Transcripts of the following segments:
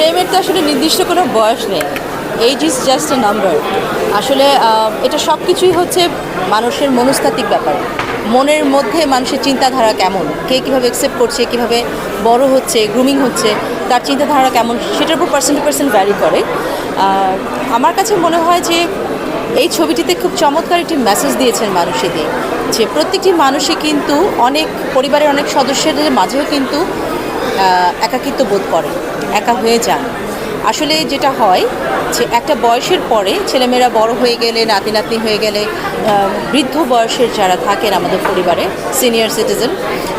প্রেমের তো আসলে নির্দিষ্ট কোনো বয়স নেই। Age is just a number আসলে এটা সব কিছুই হচ্ছে মানুষের মনস্তাত্ত্বিক ব্যাপার। মনের মধ্যে মানুষের চিন্তাধারা কেমন? কে কীভাবে অ্যাকসেপ্ট করছে, কীভাবে বড় হচ্ছে গ্রুমিং হচ্ছে, তার চিন্তাধারা কেমন? সেটার উপর পার্সেন্ট টু পার্সেন্ট ভ্যারি করে। আমার কাছে মনে হয় যে এই ছবিটিতে খুব চমৎকার একটি মেসেজ দিয়েছেন মানুষেদের। যে প্রত্যেকটি মানুষই কিন্তু অনেক, পরিবারের অনেক সদস্যদের মাঝেও কিন্তু একাকিত্ব বোধ করে একা হয়ে যান। আসলে যেটা হয় যে একটা বয়সের পরে ছেলেমেয়েরা বড় হয়ে গেলে নাতি নাতনি হয়ে গেলে বৃদ্ধ বয়সের যারা থাকেন আমাদের পরিবারে সিনিয়র সিটিজেন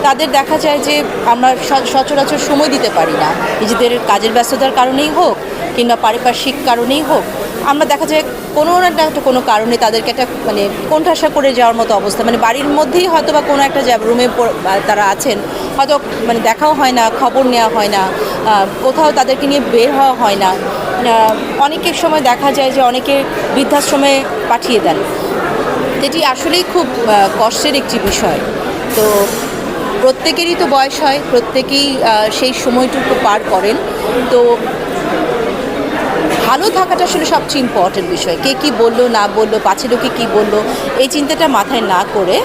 তাদের দেখা যায় যে আমরা সচরাচর সময় দিতে পারি না। নিজেদের কাজের ব্যস্ততার কারণেই হোক কিংবা পারিপার্শ্বিক কারণেই হোক, আমরা দেখা যায় কোনো না একটা কোনো কারণে তাদেরকে একটা মানে কোণঠাসা করে যাওয়ার মতো অবস্থা। মানে বাড়ির মধ্যেই হয়তো বা কোনো একটা রুমে তারা আছেন, হয়তো মানে দেখাও হয় না, খবর নেওয়া হয় না কোথাও তাদেরকে নিয়ে বের হওয়া হয় না। অনেকের সময় দেখা যায় যে অনেকে বৃদ্ধাশ্রমে পাঠিয়ে দেন। এটি আসলেই খুব কষ্টের একটি বিষয়। তো প্রত্যেকেরই তো বয়স হয়, প্রত্যেকেই সেই সময়টুকু পার করেন। তো ভালো থাকাটা আসলে সবচেয়ে ইম্পর্টেন্ট বিষয়। কে কি বলল, না বলল, পাছে লোকে কী বলল, এই চিন্তাটা মাথায় না করে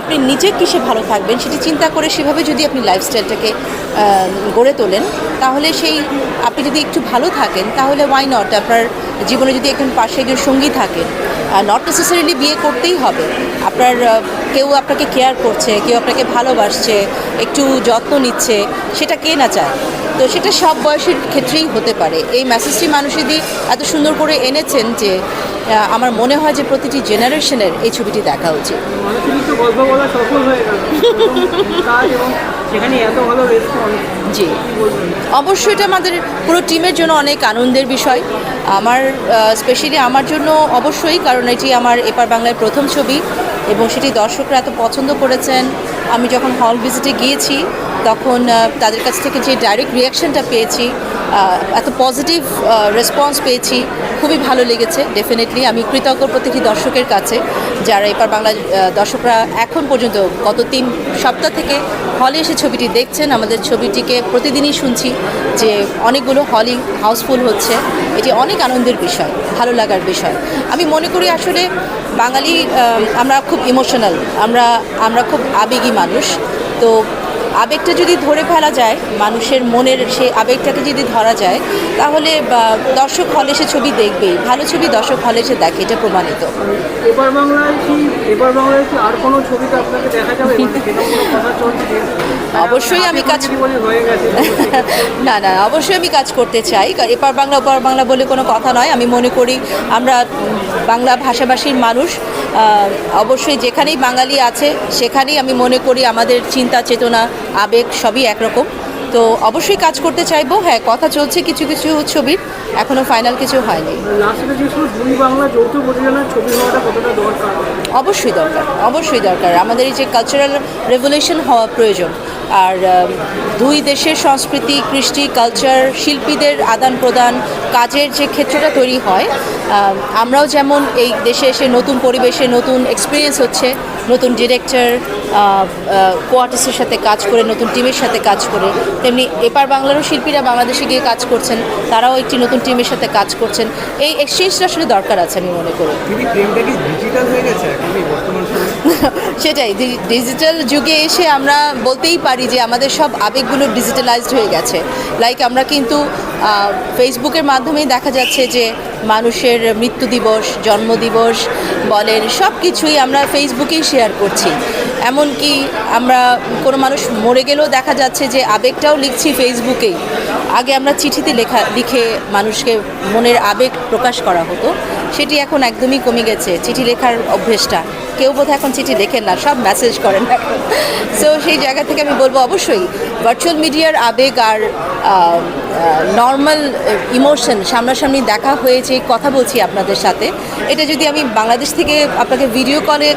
আপনি নিজে কিসে ভালো থাকবেন সেটি চিন্তা করে সেভাবে যদি আপনি লাইফস্টাইলটাকে গড়ে তোলেন, তাহলে সেই আপনি যদি একটু ভালো থাকেন, তাহলে ওয়াই নট আপনার জীবনে যদি একজন পাশে একজন সঙ্গী থাকেন নট নেসেসারিলি বিয়ে করতেই হবে। আপনার কেউ আপনাকে কেয়ার করছে কেউ আপনাকে ভালোবাসছে একটু যত্ন নিচ্ছে সেটা কে না চায়? তো সেটা সব বয়সের ক্ষেত্রেই হতে পারে। এই মেসেজটি মানুষেরই এত সুন্দর করে এনেছেন যে আমার মনে হয় যে প্রতিটি জেনারেশনের এই ছবিটি দেখা উচিত। জি। অবশ্যই এটা আমাদের পুরো টিমের জন্য অনেক আনন্দের বিষয়। আমার স্পেশালি আমার জন্য অবশ্যই কারণ এটি আমার এপার বাংলায় প্রথম ছবি। এবং সেটি দর্শকরা এত পছন্দ করেছেন। আমি যখন হল ভিজিটে গিয়েছি, তখন তাদের কাছ থেকে যে ডাইরেক্ট রিয়াকশনটা পেয়েছি এত পজিটিভ রেসপন্স পেয়েছি, খুবই ভালো লেগেছে ডেফিনেটলি আমি কৃতজ্ঞ প্রতিটি দর্শকের কাছে, যারা এপার বাংলা দর্শকরা এখন পর্যন্ত গত তিন সপ্তাহ থেকে হলে এসে ছবিটি দেখছেন। আমাদের ছবিটিকে প্রতিদিনই শুনছি যে অনেকগুলো হলই হাউসফুল হচ্ছে। এটি অনেক আনন্দের বিষয়, ভালো লাগার বিষয়। আমি মনে করি আসলে বাঙালি আমরা খুব ইমোশনাল আমরা আমরা খুব আবেগী মানুষ। তো আবেগটা যদি ধরে ফেলা যায় মানুষের মনের সে আবেগটাকে যদি ধরা যায় তাহলে দর্শক হলে সে ছবি দেখবেই। ভালো ছবি দর্শক হলে সে দেখে এটা প্রমাণিত। এবার বাংলায় কি এবার বাংলায় কি আর কোনো ছবিতে আপনাকে দেখা যাবে? মানে অবশ্যই আমি কাজ- না না অবশ্যই আমি কাজ করতে চাই। এপার বাংলা ওপার বাংলা বলে কোনো কথা নয়। আমি মনে করি আমরা বাংলা ভাষাভাষীর মানুষ অবশ্যই যেখানেই বাঙালি আছে সেখানেই আমি মনে করি আমাদের চিন্তা চেতনা আবেগ সবই একরকম। তো অবশ্যই কাজ করতে চাইব। হ্যাঁ কথা চলছে কিছু কিছু ছবির এখনও ফাইনাল কিছু হয়নি। অবশ্যই দরকার অবশ্যই দরকার। আমাদের এই যে কালচারাল রেভলিউশন হওয়া প্রয়োজন। আর দুই দেশের সংস্কৃতি কৃষ্টি কালচার শিল্পীদের আদান প্রদান কাজের যে ক্ষেত্রটা তৈরি হয় আমরাও যেমন এই দেশে এসে নতুন পরিবেশে নতুন এক্সপিরিয়েন্স হচ্ছে নতুন ডিরেক্টর কোয়ার্টিসের সাথে কাজ করে নতুন টিমের সাথে কাজ করে তেমনি এপার বাংলারও শিল্পীরা বাংলাদেশে গিয়ে কাজ করছেন তারাও একটি নতুন টিমের সাথে কাজ করছেন। এই এক্সচেঞ্জটা আসলে দরকার আছে আমি মনে করি। সেটাই ডিজিটাল যুগে এসে আমরা বলতেই পারি যে আমাদের সব আবেগগুলো ডিজিটালাইজড হয়ে গেছে। লাইক আমরা কিন্তু ফেসবুকের মাধ্যমেই দেখা যাচ্ছে যে মানুষের মৃত্যু দিবস জন্মদিবস বলেন সব কিছুই আমরা ফেসবুকেই শেয়ার করছি। এমনকি আমরা কোনো মানুষ মরে গেলেও দেখা যাচ্ছে যে আবেগটাও লিখছি ফেসবুকেই আগে আমরা চিঠিতে লেখা, লিখে মানুষকে মনের আবেগ প্রকাশ করা হতো। সেটি এখন একদমই কমে গেছে। চিঠি লেখার অভ্যেসটা। কেউ বোধহয় এখন চিঠি লেখেন না, সব মেসেজ করেন সো সেই জায়গা থেকে আমি বলব অবশ্যই ভার্চুয়াল মিডিয়ার আবেগ আর নর্মাল ইমোশন সামনাসামনি দেখা হয়েছে, কথা বলছি আপনাদের সাথে। এটা যদি আমি বাংলাদেশ থেকে আপনাকে ভিডিও কলে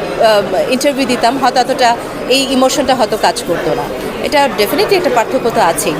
ইন্টারভিউ দিতাম, হয়তো এতটা এই ইমোশনটা হয়তো কাজ করতো না। এটা ডেফিনেটলি একটা পার্থক্য তো আছেই।